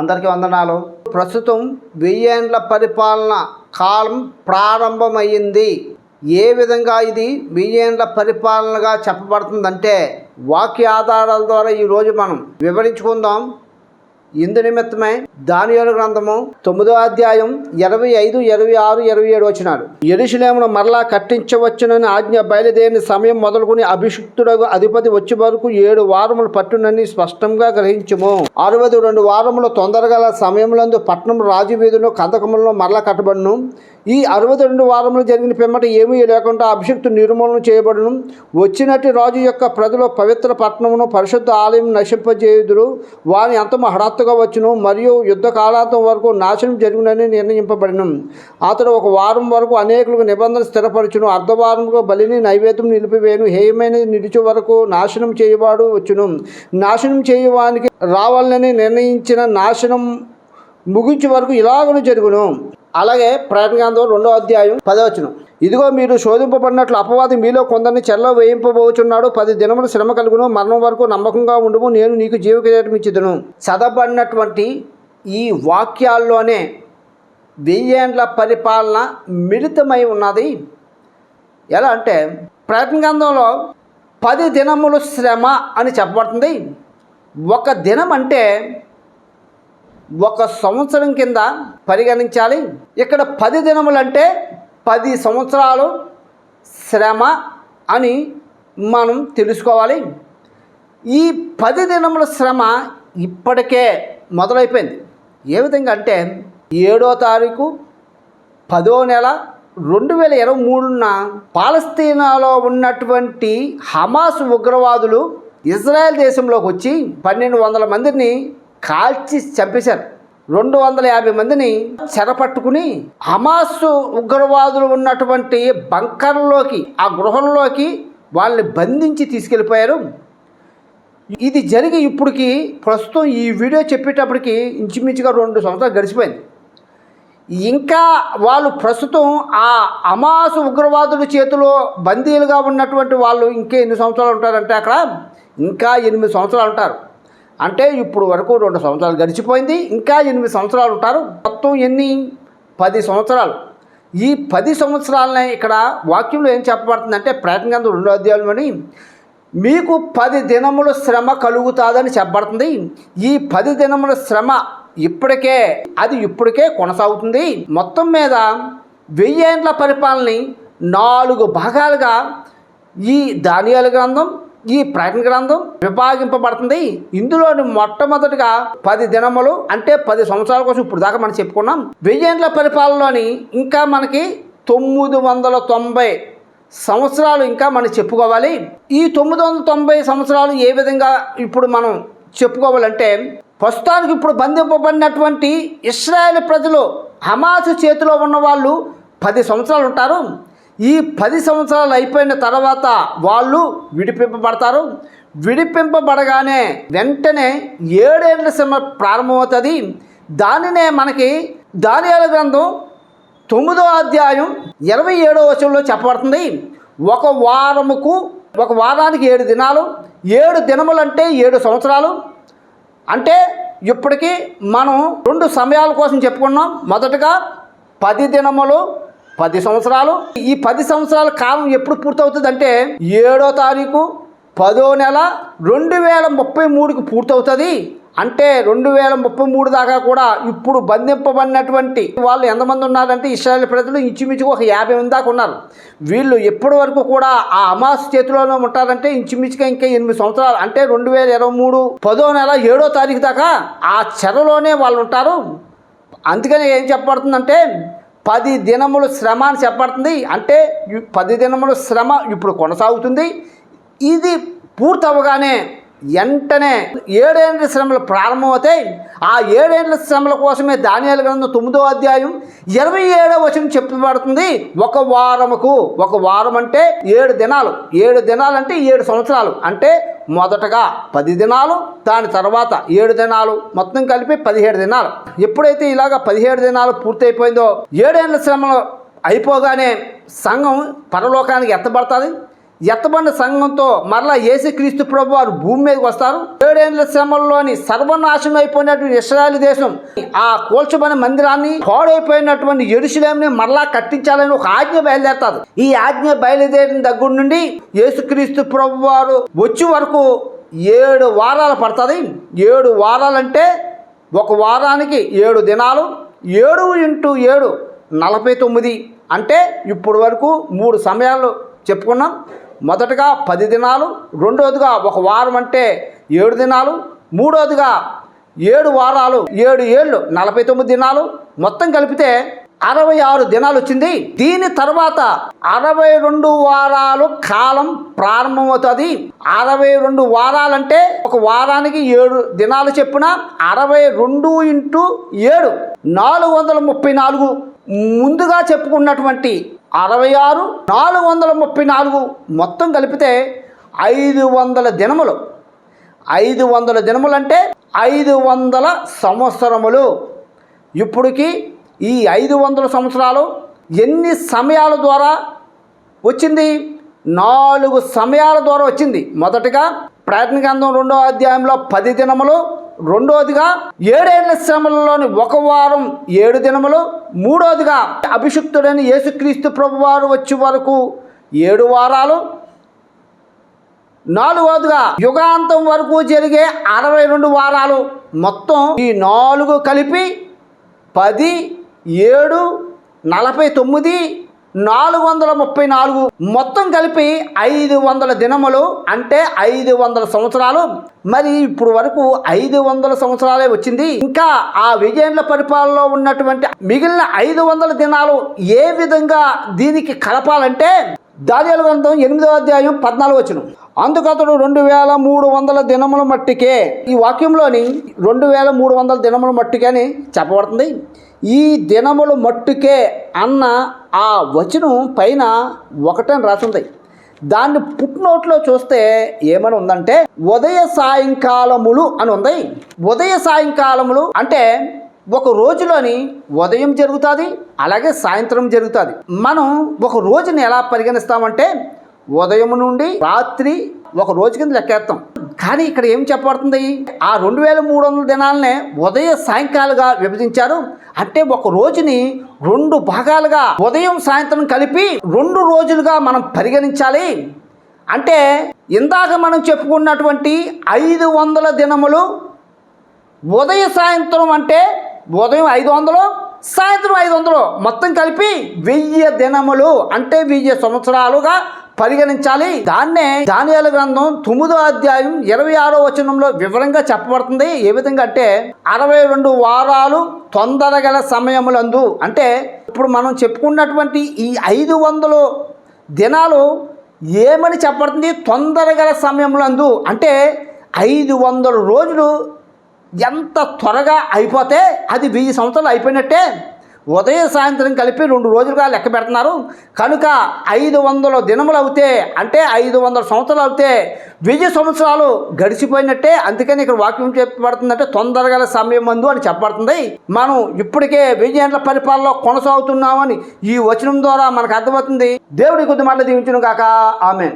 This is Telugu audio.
అందరికీ వందనాలు. ప్రస్తుతం వెయ్యేండ్ల పరిపాలన కాలం ప్రారంభమైంది ఏ విధంగా ఇది వెయ్యేండ్ల పరిపాలనగా చెప్పబడుతుందంటే వాక్య ఆధారాల ద్వారా ఈరోజు మనం వివరించుకుందాం. ఇందు నిమిత్తమే దానియాల గ్రంథము తొమ్మిదో అధ్యాయం ఇరవై ఐదు ఇరవై ఆరు ఇరవై ఏడు వచ్చినాడు ఎరుషులేమును మరలా కట్టించవచ్చునని ఆజ్ఞ బయలుదేరిన సమయం మొదలుకొని అభిషిక్తుడకు అధిపతి వచ్చే వరకు ఏడు వారములు పట్టునని స్పష్టంగా గ్రహించము. అరవై రెండు వారములు తొందరగల సమయంలో పట్టణం రాజు వీధులు కందకములను మరలా కట్టబడును. ఈ అరవై రెండు వారములు జరిగిన పిమ్మట ఏమీ లేకుండా అభిషక్తు నిర్మూలన చేయబడును. వచ్చినట్టు రాజు యొక్క ప్రజలు పవిత్ర పట్టణమును పరిశుద్ధ ఆలయం నశింపజేయుదురు. వాని అంతము హఠాత్తుగా వచ్చును మరియు యుద్ధ కాలాంతం వరకు నాశనం జరుగునని నిర్ణయింపబడిను. అతడు ఒక వారం వరకు అనేకులకు నిబంధన స్థిరపరచును. అర్ధవారంలో బలిని నైవేద్యం నిలిపివేయను. హేయమైన నిలిచే వరకు నాశనం చేయవాడు వచ్చును. నాశనం చేయవానికి రావాలని నిర్ణయించిన నాశనం ముగించే వరకు ఇలాగను జరుగును. అలాగే ప్రకటన రెండో అధ్యాయం పదవచనం ఇదిగో మీరు శోధింపబడినట్లు అపవాది మీలో కొందరిని చెల్ల వేయింపబోచున్నాడు. పది దినములు శ్రమ కలుగును. మరణం వరకు నమ్మకంగా ఉండము. నేను నీకు జీవ కిరీటం చదవబడినటువంటి ఈ వాక్యాల్లోనే వెయ్యేండ్ల పరిపాలన మిళితమై ఉన్నది. ఎలా అంటే ప్రకటన గ్రంథంలో పది దినములు శ్రమ అని చెప్పబడుతుంది. ఒక దినం అంటే ఒక సంవత్సరం కింద పరిగణించాలి. ఇక్కడ పది దినములు అంటే పది సంవత్సరాలు శ్రమ అని మనం తెలుసుకోవాలి. ఈ పది దినముల శ్రమ ఇప్పటికే మొదలైపోయింది. ఏ విధంగా అంటే ఏడో తారీఖు పదో నెల రెండు వేల ఇరవై మూడున పాలస్తీనాలో ఉన్నటువంటి హమాస్ ఉగ్రవాదులు ఇజ్రాయెల్ దేశంలోకి వచ్చి పన్నెండు వందల మందిని కాల్చి చంపేశారు. రెండు వందల యాభై మందిని చెరపట్టుకుని హమాస్ ఉగ్రవాదులు ఉన్నటువంటి బంకర్లోకి ఆ గృహంలోకి వాళ్ళని బంధించి తీసుకెళ్ళిపోయారు. ఇది జరిగి ఇప్పటికి ప్రస్తుతం ఈ వీడియో చెప్పేటప్పటికి ఇంచుమించుగా రెండు సంవత్సరాలు గడిచిపోయింది. ఇంకా వాళ్ళు ప్రస్తుతం ఆ అమాసు ఉగ్రవాదుల చేతిలో బందీలుగా ఉన్నటువంటి వాళ్ళు ఇంకా ఎన్ని సంవత్సరాలు ఉంటారంటే అక్కడ ఇంకా ఎనిమిది సంవత్సరాలు ఉంటారు. అంటే ఇప్పుడు వరకు రెండు సంవత్సరాలు గడిచిపోయింది. ఇంకా ఎనిమిది సంవత్సరాలు ఉంటారు. మొత్తం ఎన్ని? పది సంవత్సరాలు. ఈ పది సంవత్సరాలనే ఇక్కడ వాక్యంలో ఏం చెప్పబడుతుందంటే ప్రయత్నం కింద రెండో అధ్యాయంలోని మీకు పది దినముల శ్రమ కలుగుతుందని చెప్పబడుతుంది. ఈ పది దినముల శ్రమ ఇప్పటికే అది ఇప్పటికే కొనసాగుతుంది. మొత్తం మీద వెయ్యేండ్ల పరిపాలనని నాలుగు భాగాలుగా ఈ దానియాల గ్రంథం ఈ ప్రకటన గ్రంథం విభాగింపబడుతుంది. ఇందులోని మొట్టమొదటిగా పది దినములు అంటే పది సంవత్సరాల కోసం ఇప్పుడు దాకా మనం చెప్పుకున్నాం. వెయ్యేండ్ల పరిపాలనలోని ఇంకా మనకి తొమ్మిది వందల తొంభై సంవత్సరాలు ఇంకా మనం చెప్పుకోవాలి. ఈ తొమ్మిది వందల తొంభై సంవత్సరాలు ఏ విధంగా ఇప్పుడు మనం చెప్పుకోవాలంటే ప్రస్తుతానికి ఇప్పుడు బంధింపబడినటువంటి ఇస్రాయేల్ ప్రజలు హమాసు చేతిలో ఉన్న వాళ్ళు పది సంవత్సరాలు ఉంటారు. ఈ పది సంవత్సరాలు అయిపోయిన తర్వాత వాళ్ళు విడిపింపబడతారు. విడిపింపబడగానే వెంటనే ఏడేళ్ళ శ్రమ ప్రారంభమవుతుంది. దానినే మనకి దానియాల గ్రంథం తొమ్మిదో అధ్యాయం ఇరవై ఏడో వచనంలో చెప్పబడుతుంది. ఒక వారముకు ఒక వారానికి ఏడు దినాలు ఏడు దినములు అంటే ఏడు సంవత్సరాలు. అంటే ఇప్పటికీ మనం రెండు సమయాల కోసం చెప్పుకున్నాం. మొదటగా పది దినములు పది సంవత్సరాలు. ఈ పది సంవత్సరాల కాలం ఎప్పుడు పూర్తవుతుంది అంటే ఏడో తారీఖు పదో నెల రెండు వేల ముప్పై మూడుకి పూర్తవుతుంది. అంటే రెండు వేల ముప్పై మూడు దాకా కూడా ఇప్పుడు బంధింపబడినటువంటి వాళ్ళు ఎంతమంది ఉన్నారంటే ఇస్రాయల్ ప్రజలు ఇంచుమించు ఒక యాభై మంది దాకా ఉన్నారు. వీళ్ళు ఎప్పటి వరకు కూడా ఆ అమాస్ చేతిలోనే ఉంటారంటే ఇంచుమించుగా ఇంకా ఎనిమిది సంవత్సరాలు. అంటే రెండు వేల ఇరవై మూడు పదో నెల ఏడో తారీఖు దాకా ఆ చెరలోనే వాళ్ళు ఉంటారు. అందుకని ఏం చెప్పబడుతుందంటే పది దినములు శ్రమ అని చెప్పబడుతుంది. అంటే పది దినముల శ్రమ ఇప్పుడు కొనసాగుతుంది. ఇది పూర్తవగానే వెంటనే ఏడేండ్ల శ్రమలు ప్రారంభమవుతాయి. ఆ ఏడేండ్ల శ్రమల కోసమే ధాన్యాల గ్రంథం తొమ్మిదో అధ్యాయం ఇరవై ఏడో వచనం చెప్పబడుతుంది. ఒక వారముకు ఒక వారం అంటే ఏడు దినాలు. ఏడు దినాలు అంటే ఏడు సంవత్సరాలు. అంటే మొదటగా పది దినాలు దాని తర్వాత ఏడు దినాలు మొత్తం కలిపి పదిహేడు దినాలు. ఎప్పుడైతే ఇలాగ పదిహేడు దినాలు పూర్తయిపోయిందో ఏడేండ్ల శ్రమలు అయిపోగానే సంఘం పరలోకానికి ఎత్తబడుతుంది. ఎత్తబడిన సంఘంతో మరలా యేసుక్రీస్తు ప్రభు వారు భూమి మీదకి వస్తారు. ఏడేండ్ల శ్రమల్లోని సర్వనాశనం అయిపోయినటువంటి ఇస్రాయల్ దేశం ఆ కూల్చబడిన మందిరాన్ని పాడైపోయినటువంటి ఎరుశలేంని మరలా కట్టించాలని ఒక ఆజ్ఞ బయలుదేరుతారు. ఈ ఆజ్ఞ బయలుదేరిన దగ్గర నుండి యేసుక్రీస్తు ప్రభు వారు వచ్చే వరకు ఏడు వారాలు పడుతుంది. ఏడు వారాలంటే ఒక వారానికి ఏడు దినాలు. ఏడు ఇంటూ ఏడు నలభై తొమ్మిది. అంటే ఇప్పుడు వరకు మూడు సమయాలు చెప్పుకున్నాం. మొదటగా పది దినాలు రెండోదిగా ఒక వారం అంటే ఏడు దినాలు మూడోదిగా ఏడు వారాలు ఏడు ఏళ్ళు నలభై తొమ్మిది దినాలు మొత్తం కలిపితే అరవై ఆరు దినాలు వచ్చింది. దీని తర్వాత అరవై రెండు వారాలు కాలం ప్రారంభమవుతుంది. అరవై రెండు వారాలంటే ఒక వారానికి ఏడు దినాలు చెప్పున అరవై రెండు ఇంటూ ఏడు నాలుగు వందల ముప్పై నాలుగు. ముందుగా చెప్పుకున్నటువంటి అరవై ఆరు నాలుగు వందల ముప్పై నాలుగు మొత్తం కలిపితే ఐదు వందల దినములు. ఐదు వందల దినములు అంటే ఐదు వందల సంవత్సరములు. ఇప్పటికి ఈ ఐదు వందల సంవత్సరాలు ఎన్ని సమయాల ద్వారా వచ్చింది? నాలుగు సమయాల ద్వారా వచ్చింది. మొదటగా ప్రయత్న గ్రంథం రెండో అధ్యాయంలో పది దినములు రెండోదిగా ఏడేళ్ళ శ్రమలలోని ఒక వారం ఏడు దినములు మూడోదిగా అభిషిక్తుడైన యేసుక్రీస్తు ప్రభువారు వచ్చే వరకు ఏడు వారాలు నాలుగోదిగా యుగాంతం వరకు జరిగే అరవై రెండు వారాలు. మొత్తం ఈ నాలుగు కలిపి పది ఏడు నలభై తొమ్మిది నాలుగు వందల ముప్పై నాలుగు మొత్తం కలిపి ఐదు వందల దినములు అంటే ఐదు వందల సంవత్సరాలు. మరి ఇప్పుడు వరకు ఐదు వందల సంవత్సరాలే వచ్చింది. ఇంకా ఆ విజయంల పరిపాలనలో ఉన్నటువంటి మిగిలిన ఐదు వందల దినాలు ఏ విధంగా దీనికి కలపాలంటే దానియాల గ్రంథం ఎనిమిదవ అధ్యాయం పద్నాలుగు వచ్చిన అందుకు అతడు రెండు వేల మూడు వందల దినముల మట్టికే ఈ వాక్యంలోని రెండు వేల మూడు వందల దినముల మట్టికే అని చెప్పబడుతుంది. ఈ దినములు మట్టుకే అన్న ఆ వచనం పైన ఒకటని రాసింది. దాన్ని పుట్నోట్లో చూస్తే ఏమని ఉందంటే ఉదయ సాయంకాలములు అని ఉంది. ఉదయ సాయంకాలములు అంటే ఒక రోజులోని ఉదయం జరుగుతుంది అలాగే సాయంత్రం జరుగుతుంది. మనం ఒక రోజుని ఎలా పరిగణిస్తామంటే ఉదయం నుండి రాత్రి ఒక రోజు కింద లెక్కేస్తాం కానీ ఇక్కడ ఏం చెప్పబడుతుంది? ఆ రెండు వేల మూడు వందల దినాలనే ఉదయ సాయంకాలుగా విభజించారు. అంటే ఒక రోజుని రెండు భాగాలుగా ఉదయం సాయంత్రం కలిపి రెండు రోజులుగా మనం పరిగణించాలి. అంటే ఇందాక మనం చెప్పుకున్నటువంటి ఐదు వందల దినములు ఉదయ సాయంత్రం అంటే ఉదయం ఐదు వందలు సాయంత్రం ఐదు వందలు. మొత్తం కలిపి వెయ్యి దినములు అంటే వెయ్యి సంవత్సరాలుగా పరిగణించాలి. దాన్నే దానియాల గ్రంథం తొమ్మిదో అధ్యాయం ఇరవై ఆరో వచనంలో వివరంగా చెప్పబడుతుంది. ఏ విధంగా అంటే అరవై రెండు వారాలు తొందరగల సమయములందు. అంటే ఇప్పుడు మనం చెప్పుకున్నటువంటి ఈ ఐదు వందలు దినాలు ఏమని చెప్పబడుతుంది? తొందరగల సమయములందు. అంటే ఐదు వందల రోజులు ఎంత త్వరగా అయిపోతే అది వెయ్యి సంవత్సరాలు అయిపోయినట్టే. ఉదయ సాయంత్రం కలిపి రెండు రోజులుగా లెక్క పెడుతున్నారు. కనుక ఐదు వందల దినములు అవుతే అంటే ఐదు వందల సంవత్సరాలు అవుతే వెయ్యి సంవత్సరాలు గడిచిపోయినట్టే. అందుకని ఇక్కడ వాక్యం చెప్పబడుతుందంటే తొందరగల సమయం మందు అని చెప్పబడుతుంది. మనం ఇప్పటికే వెయ్యి ఏళ్ళ పరిపాలనలో కొనసాగుతున్నామని ఈ వచనం ద్వారా మనకు అర్థమవుతుంది. దేవుడి కొద్ది మాటలు దీవించును కాక ఆమె